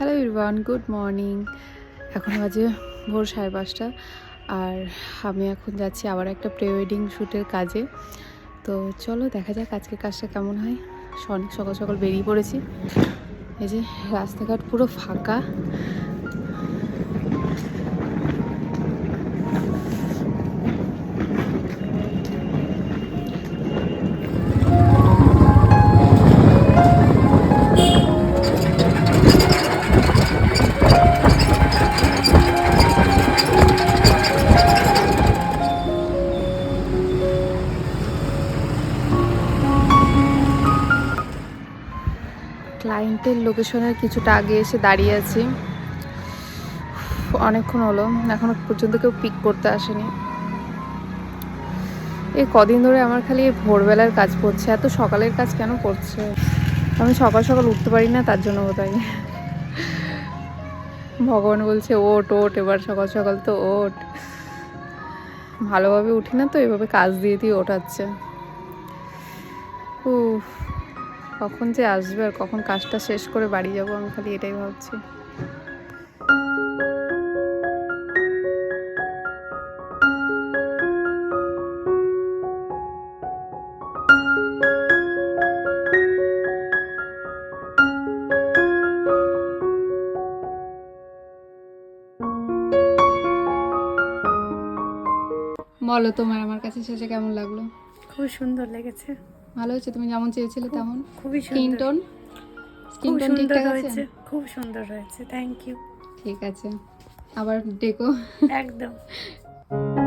Everyone good morning এখন বাজে ভোর সাড়ে পাঁচটা। আর আমি এখন যাচ্ছি আবার একটা প্রি ওয়েডিং শ্যুটের কাজে। তো চলো দেখা যাক আজকে কাজটা কেমন হয়। অনেক সকাল সকাল বেরিয়ে পড়েছি। এই যে রাস্তাঘাট পুরো ফাঁকা। ক্লায়েন্টের লোকেশনের কিছুটা আগে এসে দাঁড়িয়ে আছি। অনেকক্ষণ হলো। এখনও পর্যন্ত কেউ পিক করতে আসেনি। এই কদিন ধরে আমার খালি ভোরবেলার কাজ পড়ছে। এত সকালের কাজ কেন করছে? আমি সকাল সকাল উঠতে পারি না, তার জন্য বোধহয় ভগবান বলছে ওট ওট এবার সকাল সকাল তো ওট ভালোভাবে উঠি না তো, এভাবে কাজ দিয়ে দিয়ে ওঠাচ্ছে। উফ কখন যে আসবে আর কখন কাজটা শেষ করে বাড়ি যাব আমি খালি এটাই ভাবছি। বলো তোমার আমার কাছে শেষে কেমন লাগল? খুব সুন্দর লেগেছে। ভালো হয়েছে? তুমি যেমন চেয়েছিলে তেমন। খুবই স্কিন টোন স্কিন টোন ঠিকঠাক আছে? খুব সুন্দর হয়েছে। থ্যাংক ইউ ঠিক আছে। আবার ডেকো। একদম।